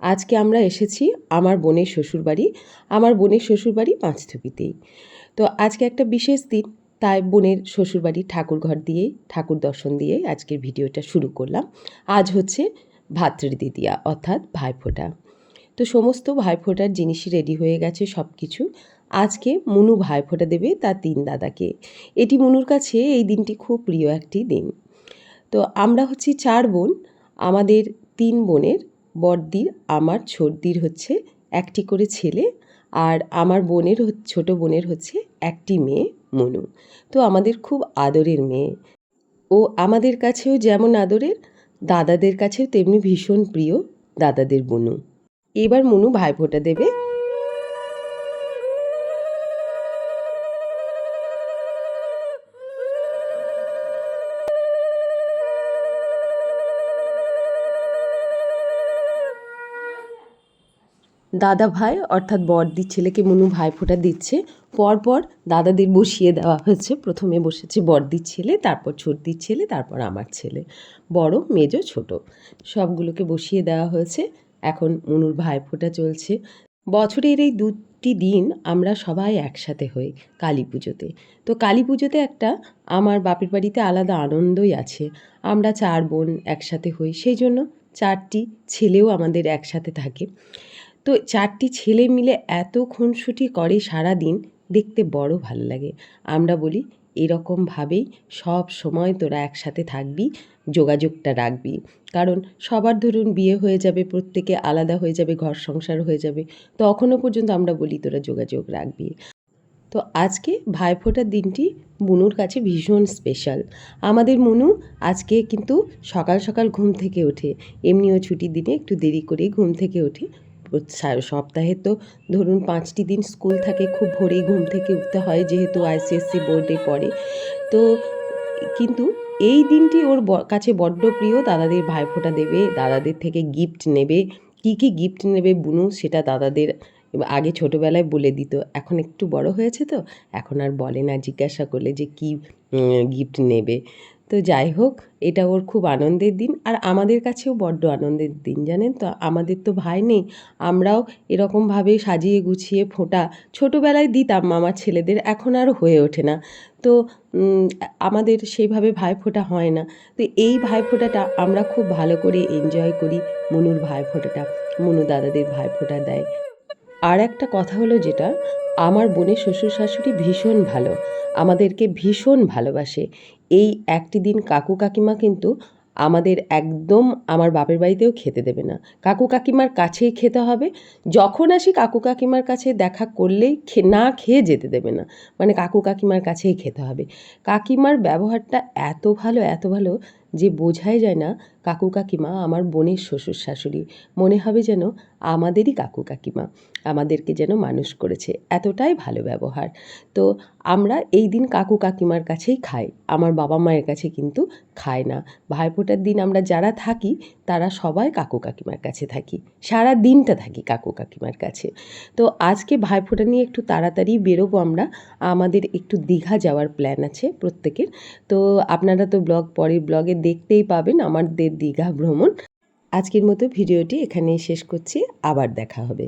আজকে আমরা এসেছি আমার বোনের শ্বশুরবাড়ি, আমার বোনের শ্বশুরবাড়ি পাঁচথুপিতেই তো আজকে একটা বিশেষ দিন, তাই বোনের শ্বশুরবাড়ি ঠাকুর ঘর দিয়েই ঠাকুর দর্শন দিয়ে আজকের ভিডিওটা শুরু করলাম। আজ হচ্ছে ভাতৃদ্বিতীয়া অর্থাৎ ভাইফোঁটা। তো সমস্ত ভাইফোঁটার জিনিসই রেডি হয়ে গেছে সব কিছু আজকে মুনু ভাইফোঁটা দেবে তার তিন দাদাকে। এটি মুনুর কাছে এই দিনটি খুব প্রিয় একটি দিন। তো আমরা হচ্ছি চার বোন, আমাদের তিন বোনের বড়দির আমার ছোটদির হচ্ছে একটি করে ছেলে আর আমার বোনের ছোট বোনের হচ্ছে একটি মেয়ে মনু। তো আমাদের খুব আদরের মেয়ে। ও আমাদের কাছেও যেমন আদরের, দাদাদের কাছেও তেমনি ভীষণ প্রিয় দাদাদের বনু এবার মনু ভাইফোঁটা দেবে দাদা ভাই অর্থাৎ বড়দির ছেলেকে মনু ভাইফোঁটা দিচ্ছে, পরপর দাদাদের বসিয়ে দেওয়া হয়েছে। প্রথমে বসেছে বড়দির ছেলে, তারপর ছোটদির ছেলে, তারপর আমার ছেলে। বড়, মেজ, ছোট। সবগুলোকে বসিয়ে দেওয়া হয়েছে। এখন মনুর ভাইফোঁটা চলছে। বছরের এই দুটি দিন আমরা সবাই একসাথে হই কালী পুজোতে। তো কালী পুজোতে একটা আমার বাপের বাড়িতে আলাদা আনন্দই আছে। আমরা চার বোন একসাথে হই, সেই জন্য চারটি ছেলেও আমাদের একসাথে থাকে। তো চারটি ছেলে মিলে এত খুনসুটি করে সারা দিন দেখতে বড় ভালো লাগে। আমরা বলি, এরকমভাবেই সব সময় তোরা একসাথে থাকবি, যোগাযোগটা রাখবি। কারণ সবার ধরুন বিয়ে হয়ে যাবে, প্রত্যেকে আলাদা হয়ে যাবে, ঘর সংসার হয়ে যাবে, তখনও পর্যন্ত আমরা বলি, তোরা যোগাযোগ রাখবি। তো আজকে ভাইফোঁটার দিনটি মুনুর কাছে ভীষণ স্পেশাল আমাদের মুনু আজকে কিন্তু সকাল সকাল ঘুম থেকে ওঠে। এমনিও ছুটির দিনে একটু দেরি করেই ঘুম থেকে ওঠে। সপ্তাহে তো ধরুন পাঁচটি দিন স্কুল থাকে, খুব ভোরেই ঘুম থেকে উঠতে হয় যেহেতু আইসিএসসি বোর্ডে পড়ে। তো কিন্তু এই দিনটি ওর কাছে বড্ড প্রিয়, দাদাদের ভাইফোঁটা দেবে, দাদাদের থেকে গিফট নেবে। কী কী গিফট নেবে বুনু সেটা দাদাদের আগে ছোটোবেলায় বলে দিত। এখন একটু বড় হয়েছে তো, এখন আর বলে না, জিজ্ঞাসা করলে যে কী গিফট নেবে। তো যাই হোক, এটা ওর খুব আনন্দের দিন আর আমাদের কাছেও বড্ড আনন্দের দিন, জানেন তো? আমাদের তো ভাই নেই, আমরাও এরকমভাবে সাজিয়ে গুছিয়ে ফোঁটা ছোটোবেলায় দিতাম আমার ছেলেদের, এখন আর হয়ে ওঠে না। তো আমাদের সেইভাবে ভাইফোঁটা হয় না। তো এই ভাইফোঁটাটা আমরা খুব ভালো করে এনজয় করি মনুর ভাইফোঁটাটা মনু দাদাদের ভাইফোঁটা দেয়। আর একটা কথা হলো যেটা, আমার বোনের শ্বশুর শাশুড়ি ভীষণ ভালো, আমাদেরকে ভীষণ ভালোবাসে। এই একটি দিন কাকু কাকিমা কিন্তু আমাদের একদম আমার বাপের বাড়িতেও খেতে দেবে না। কাকু কাকিমার কাছেই খেতে হবে। যখন আসি কাকু কাকিমার কাছে দেখা করলেই খে, না খেয়ে যেতে দেবে না। মানে কাকু কাকিমার কাছেই খেতে হবে। কাকিমার ব্যবহারটা এত ভালো এত ভালো যে বোঝাই যায় না কাকু কাকিমা আমার বোনের শ্বশুর শাশুড়ি, মনে হবে যেন আমাদেরই কাকু কাকিমা, আমাদেরকে যেন মানুষ করেছে, এতটাই ভালো ব্যবহার। তো আমরা এই দিন কাকু কাকিমার কাছেই খাই, আমার বাবা মায়ের কাছে কিন্তু খায় না। ভাইফোঁটার দিন আমরা যারা থাকি, তারা সবাই কাকু কাকিমার কাছে থাকি, সারা দিনটা থাকি কাকু কাকিমার কাছে। তো আজকে ভাইফোঁটা নিয়ে একটু তাড়াতাড়ি বেরোবো আমরা, আমাদের একটু দীঘা যাওয়ার প্ল্যান আছে প্রত্যেকের। তো আপনারা তো ব্লগ, পরের ব্লগে দেখতেই পাবেন আমাদের দীঘা ভ্রমণ। আজকের মতো ভিডিওটি এখানেই শেষ করছি। আবার দেখা হবে।